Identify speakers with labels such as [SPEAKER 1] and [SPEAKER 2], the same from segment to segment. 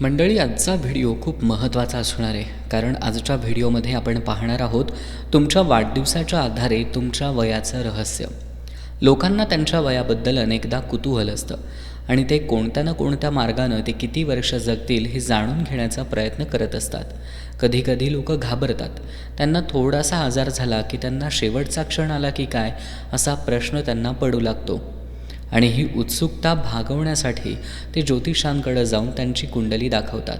[SPEAKER 1] मंडळी आजचा व्हिडिओ खूप महत्त्वाचा असणार आहे. कारण आजच्या व्हिडिओमध्ये आपण पाहणार आहोत तुमच्या वाढदिवसाच्या आधारे तुमच्या वयाचं रहस्य. लोकांना त्यांच्या वयाबद्दल अनेकदा कुतूहल असतं आणि ते कोणत्या ना कोणत्या मार्गानं ते किती वर्ष जगतील हे जाणून घेण्याचा प्रयत्न करत असतात. कधीकधी लोक घाबरतात. त्यांना थोडासा आजार झाला की त्यांना शेवटचा क्षण आला की काय असा प्रश्न त्यांना पडू लागतो. आणि ही उत्सुकता भागवण्यासाठी ते ज्योतिषांकडे जाऊन त्यांची कुंडली दाखवतात.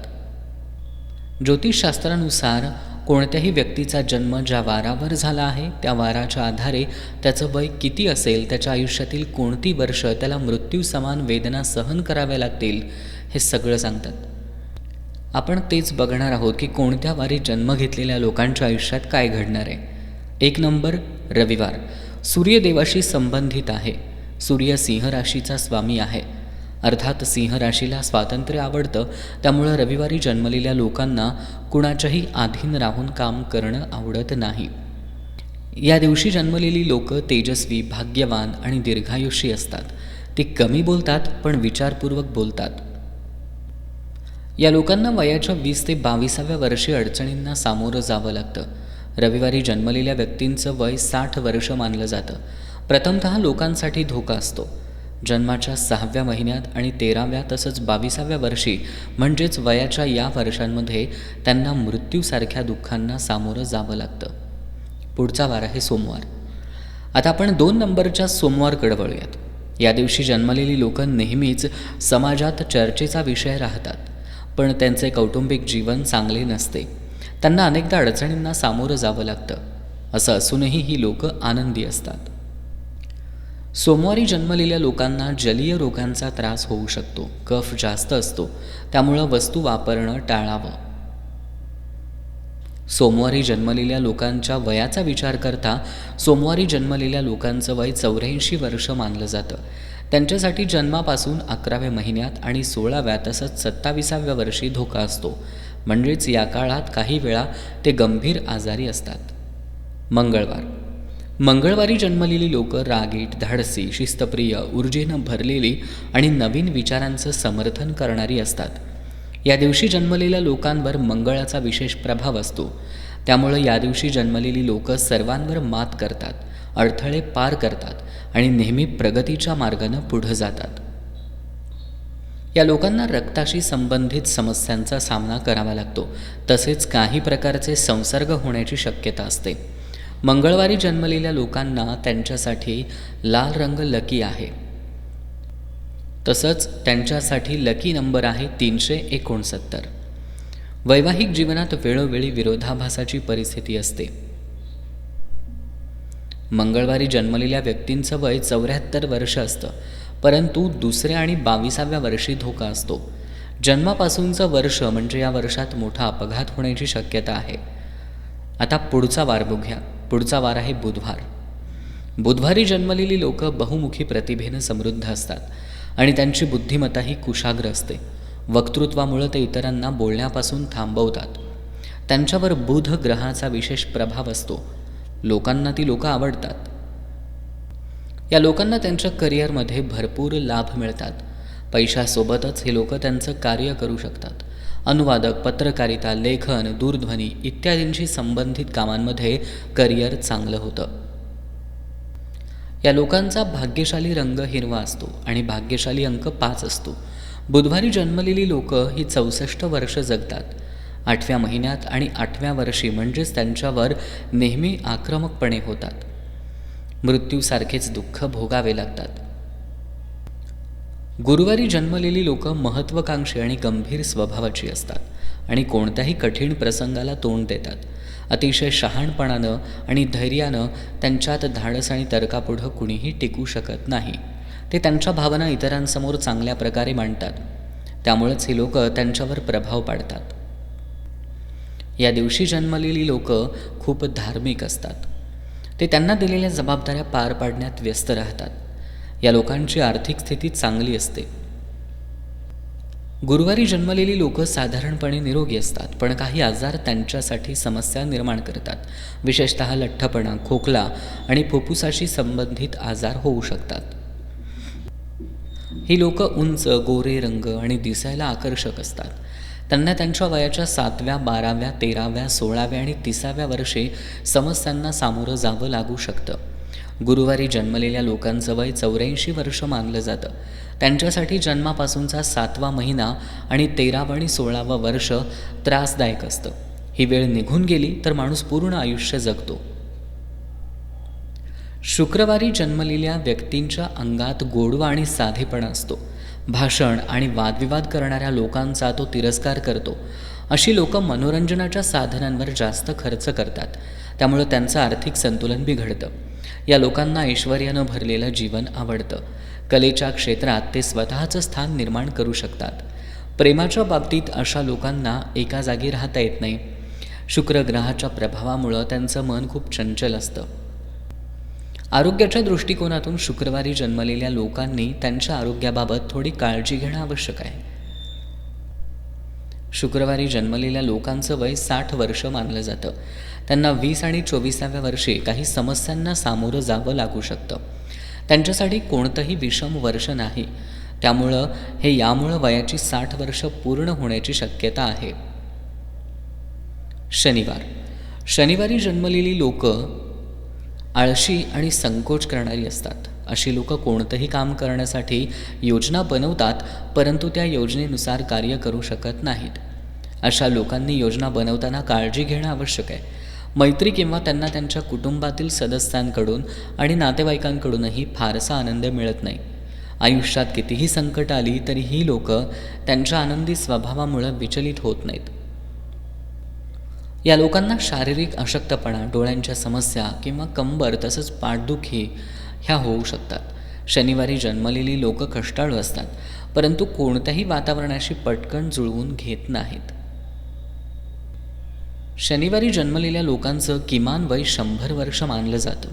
[SPEAKER 1] ज्योतिषशास्त्रानुसार कोणत्याही व्यक्तीचा जन्म ज्या वारावर झाला आहे त्या वाराच्या आधारे त्याचं वय किती असेल त्याच्या आयुष्यातील कोणती वर्ष त्याला मृत्यू समान वेदना सहन कराव्या लागतील हे सगळं सांगतात. आपण तेच बघणार आहोत की कोणत्या वारी जन्म घेतलेल्या लोकांच्या आयुष्यात काय घडणार आहे. एक नंबर रविवार. सूर्यदेवाशी संबंधित आहे. सूर्य सिंह राशीचा स्वामी आहे. अर्थात सिंह राशीला स्वातंत्र्य आवडतं त्यामुळं रविवारी जन्मलेल्या लोकांना कुणाच्याही आधीन राहून काम करणं आवडत नाही. या दिवशी जन्मलेली लोक तेजस्वी भाग्यवान आणि दीर्घायुषी असतात. ते कमी बोलतात पण विचारपूर्वक बोलतात. या लोकांना वयाच्या वीस ते बावीसाव्या वर्षी अडचणींना सामोरं जावं लागतं. रविवारी जन्मलेल्या व्यक्तींचं वय साठ वर्ष मानलं जातं. प्रथमत लोकांसाठी धोका असतो. जन्माच्या सहाव्या महिन्यात आणि तेराव्या तसंच बावीसाव्या वर्षी म्हणजेच वयाच्या या वर्षांमध्ये त्यांना मृत्यूसारख्या दुःखांना सामोरं जावं लागतं. पुढचा वार आहे सोमवार. आता आपण दोन नंबरच्या सोमवारकडे वळूयात. या दिवशी जन्मलेली लोक नेहमीच समाजात चर्चेचा विषय राहतात. पण त्यांचे कौटुंबिक जीवन चांगले नसते. त्यांना अनेकदा अडचणींना सामोरं जावं लागतं. असं असूनही ही लोक आनंदी असतात. सोमवारी जन्मलेल्या लोकांना जलीय रोगांचा त्रास होऊ शकतो कफ जास्त असतो त्यामुळं वस्तू वापरणं टाळावं. सोमवारी जन्मलेल्या लोकांच्या वयाचा विचार करता सोमवारी जन्मलेल्या लोकांचं वय चौऱ्याऐंशी वर्ष मानलं जातं. त्यांच्यासाठी जन्मापासून अकराव्या महिन्यात आणि सोळाव्या तसंच सत्ताविसाव्या वर्षी धोका असतो. म्हणजेच या काळात काही वेळा ते गंभीर आजारी असतात. मंगळवार. मंगळवारी जन्मलेली लोक रागीट धाडसी शिस्तप्रिय ऊर्जेनं भरलेली आणि नवीन विचारांचं समर्थन करणारी असतात. या दिवशी जन्मलेल्या लोकांवर मंगळाचा विशेष प्रभाव असतो. त्यामुळं या दिवशी जन्मलेली लोक सर्वांवर मात करतात अडथळे पार करतात आणि नेहमी प्रगतीच्या मार्गानं पुढं जातात. या लोकांना रक्ताशी संबंधित समस्यांचा सामना करावा लागतो. तसेच काही प्रकारचे संसर्ग होण्याची शक्यता असते. मंगळवारी जन्मलेल्या लोकांना त्यांच्यासाठी लाल रंग लकी आहे. तसंच त्यांच्यासाठी लकी नंबर आहे तीनशे एकोणसत्तर. वैवाहिक जीवनात वेळोवेळी विरोधाभासाची परिस्थिती असते. मंगळवारी जन्मलेल्या व्यक्तींचं वय चौऱ्याहत्तर वर्ष असतं परंतु दुसऱ्या आणि बावीसाव्या वर्षी धोका असतो. जन्मापासूनचं वर्ष म्हणजे या वर्षात मोठा अपघात होण्याची शक्यता आहे. आता पुढचा वार बघूया पुढचा वार आहे बुधवार. बुधवारी जन्मलेली लोक बहुमुखी प्रतिभेनं समृद्ध असतात आणि त्यांची बुद्धिमत्ता ही कुशाग्र असते. वक्तृत्वामुळं ते इतरांना बोलण्यापासून थांबवतात. त्यांच्यावर बुध ग्रहाचा विशेष प्रभाव असतो. लोकांना ती लोकं आवडतात. या लोकांना त्यांच्या करिअरमध्ये भरपूर लाभ मिळतात. पैशासोबतच हे लोक त्यांचं कार्य करू शकतात. अनुवादक पत्रकारिता लेखन दूरध्वनी इत्यादींशी संबंधित कामांमध्ये करिअर चांगलं होतं. या लोकांचा भाग्यशाली रंग हिरवा असतो आणि भाग्यशाली अंक पाच असतो. बुधवारी जन्मलेली लोक ही चौसष्ट वर्ष जगतात. आठव्या महिन्यात आणि आठव्या वर्षी म्हणजेच त्यांच्यावर नेहमी आक्रमकपणे होतात. मृत्यूसारखेच दुःख भोगावे लागतात. गुरुवारी जन्मलेली लोकं महत्त्वाकांक्षी आणि गंभीर स्वभावाची असतात आणि कोणत्याही कठीण प्रसंगाला तोंड देतात. अतिशय शहाणपणानं आणि धैर्यानं त्यांच्यात धाडस आणि तर्कापुढं कुणीही टिकू शकत नाही. ते त्यांच्या भावना इतरांसमोर चांगल्या प्रकारे मांडतात. त्यामुळेच हे लोक त्यांच्यावर प्रभाव पाडतात. या दिवशी जन्मलेली लोकं खूप धार्मिक असतात. ते त्यांना दिलेल्या जबाबदाऱ्या पार पाडण्यात व्यस्त राहतात. या लोकांची आर्थिक स्थिती चांगली असते. गुरुवारी जन्मलेली लोक साधारणपणे निरोगी असतात पण काही आजार त्यांच्यासाठी समस्या निर्माण करतात. विशेषत लठ्ठपणा खोकला आणि फुफ्फुसाशी संबंधित आजार होऊ शकतात. ही लोक उंच गोरे रंग आणि दिसायला आकर्षक असतात. त्यांना त्यांच्या वयाच्या सातव्या बाराव्या तेराव्या सोळाव्या आणि तिसाव्या वर्षी समस्यांना सामोरं जावं लागू शकतं. गुरुवारी जन्मलेल्या लोकांचं वय चौऱ्याऐंशी वर्ष मानलं जातं. त्यांच्यासाठी जन्मापासूनचा सातवा महिना आणि तेरावं आणि सोळावं वर्ष त्रासदायक असतं. ही वेळ निघून गेली तर माणूस पूर्ण आयुष्य जगतो. शुक्रवारी जन्मलेल्या व्यक्तींच्या अंगात गोडवा आणि साधेपणा असतो. भाषण आणि वादविवाद करणाऱ्या लोकांचा तो तिरस्कार करतो. अशी लोक मनोरंजनाच्या साधनांवर जास्त खर्च करतात. त्यामुळं त्यांचं आर्थिक संतुलन बिघडतं. या लोकांना ऐश्वर्यानं भरलेलं जीवन आवडतं. कलेच्या क्षेत्रात ते स्वतःचं स्थान निर्माण करू शकतात. प्रेमाच्या बाबतीत अशा लोकांना एका जागी राहता येत नाही. शुक्र ग्रहाच्या प्रभावामुळं त्यांचं मन खूप चंचल असतं. आरोग्याच्या दृष्टिकोनातून शुक्रवारी जन्मलेल्या लोकांनी त्यांच्या आरोग्याबाबत थोडी काळजी घेणं आवश्यक आहे. शुक्रवारी जन्मलेल्या लोकांचं वय साठ वर्ष मानलं जातं. त्यांना वीस आणि चोवीसाव्या वर्षी काही समस्यांना सामोरं जावं लागू शकतं. त्यांच्यासाठी कोणतंही विषम वर्ष नाही. त्यामुळं हे यामुळं वयाची साठ वर्ष पूर्ण होण्याची शक्यता आहे. शनिवार. शनिवारी जन्मलेली लोक आळशी आणि संकोच करणारी असतात. अशी लोक कोणतंही काम करण्यासाठी योजना बनवतात परंतु त्या योजनेनुसार कार्य करू शकत नाहीत. अशा लोकांनी योजना बनवताना काळजी घेणं आवश्यक आहे. मैत्री किंवा त्यांना त्यांच्या कुटुंबातील सदस्यांकडून आणि नातेवाईकांकडूनही फारसा आनंद मिळत नाही. आयुष्यात कितीही संकट आली तरी ही लोक त्यांच्या आनंदी स्वभावामुळं विचलित होत नाहीत. या लोकांना शारीरिक अशक्तपणा डोळ्यांच्या समस्या किंवा कंबर तसंच पाठदुखी ह्या होऊ शकतात. शनिवारी जन्मलेली लोक कष्टाळू असतात परंतु कोणत्याही वातावरणाशी पटकन जुळवून घेत नाहीत. शनिवारी जन्मलेल्या लोकांचं किमान वय शंभर वर्ष मानलं जातं.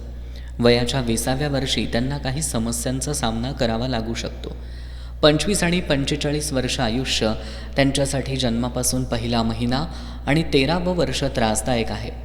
[SPEAKER 1] वयाच्या विसाव्या वर्षी त्यांना काही समस्यांचा सामना करावा लागू शकतो. पंचवीस आणि पंचेचाळीस वर्ष आयुष्य त्यांच्यासाठी जन्मापासून पहिला महिना आणि तेरावं वर्ष त्रासदायक आहे.